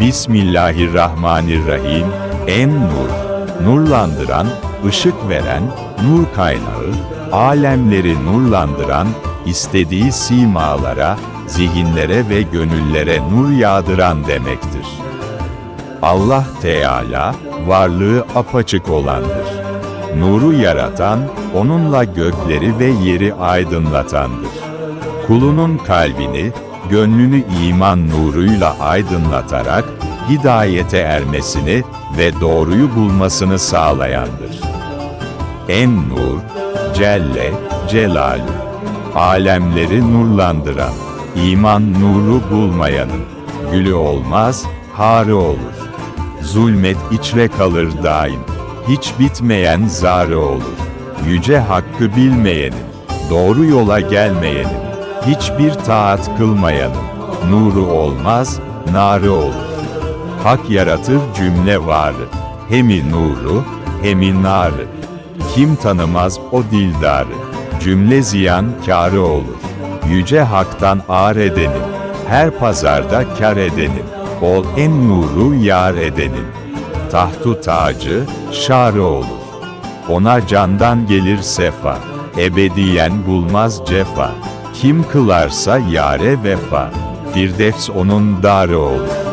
Bismillahirrahmanirrahim. En nur, nurlandıran, ışık veren, nur kaynağı, alemleri nurlandıran, istediği simalara, zihinlere ve gönüllere nur yağdıran demektir. Allah Teala, varlığı apaçık olandır. Nuru yaratan, onunla gökleri ve yeri aydınlatandır. Kulunun kalbini, gönlünü iman nuruyla aydınlatarak, hidayete ermesini ve doğruyu bulmasını sağlayandır. En nur, Celle, Celal, alemleri nurlandıran, iman nuru bulmayanın, gülü olmaz, harı olur. Zulmet içre kalır daim, hiç bitmeyen zarı olur. Yüce hakkı bilmeyenin, doğru yola gelmeyenin, hiçbir taat kılmayanın, nuru olmaz, narı olur. Hak yaratır cümle varı, hemi nuru, hemi narı. Kim tanımaz o dildarı, cümle ziyan kârı olur. Yüce haktan ağır edenin, her pazarda kar edenin, ol en nuru yar edenin. Tahtu tacı, şarı olur. Ona candan gelir sefa, ebediyen bulmaz cefa. Kim kılarsa yare vefa, Firdevs onun darı olur.